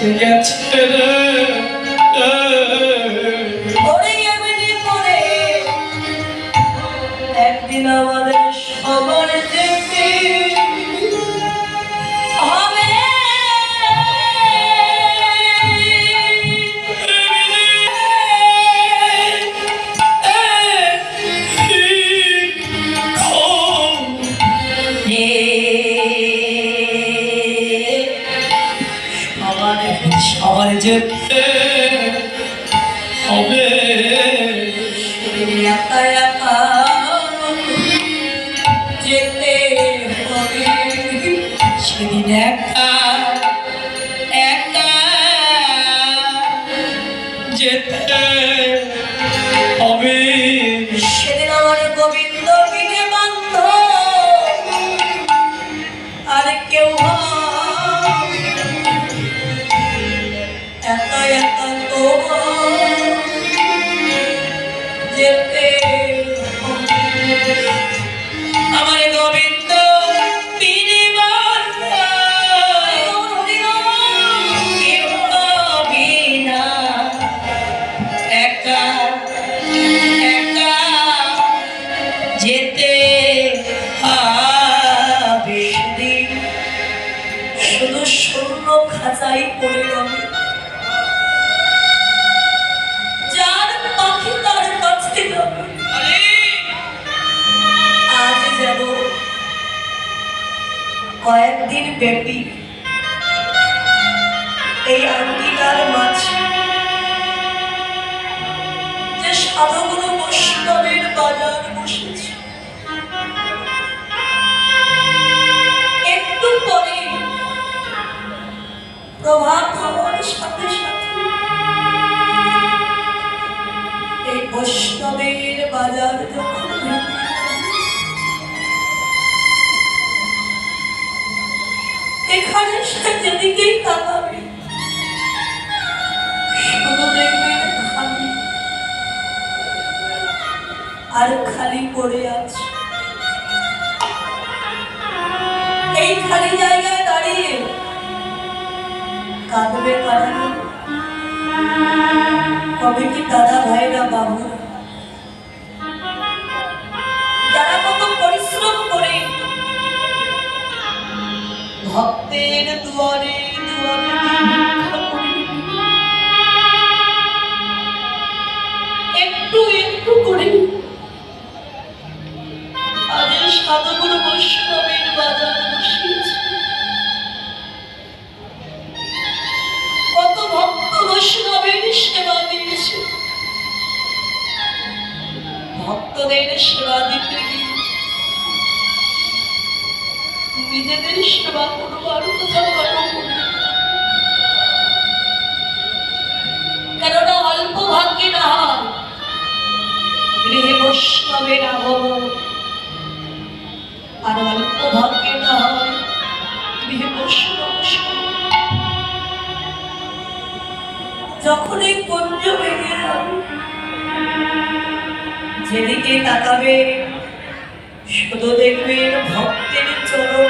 গেছে রে একদিন আমাদের Egypt. কয়েকদিন ব্যাপী এই আন্টিকার মাঝে যে সাধুগুরু বৈষ্ণবের বাজার বসেছে। একটু পরে প্রভাত হওয়ার সাথে সাথে এই বৈষ্ণবের বাজার যখন এখানে সে যেদিকেই তাকাবে। আর খালি পড়ে আছে। এই খালি জায়গায় দাঁড়িয়ে কাঁদবে কাঁদবে কবে কি দাদা ভাইরা বাবুরা ভক্তের দুয়ারে। একটু একটু করে আজ সাধুগুরু বাজার বসিয়েছে কত ভক্ত বৈষ্ণবের সেবা দিয়েছে ভক্তদের সেবা দিতে গিয়ে নিজেদের সেবা কেননা অল্প ভাগ্যে না গৃহে বৈষ্ণবের আগমন আর অল্প ভাগ্যে না গৃহে বৈষ্ণব যখন এই কুঞ্জ যেদিকে তাকাবে, শুধু দেখবেন ভক্তের চরণের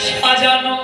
সাজানো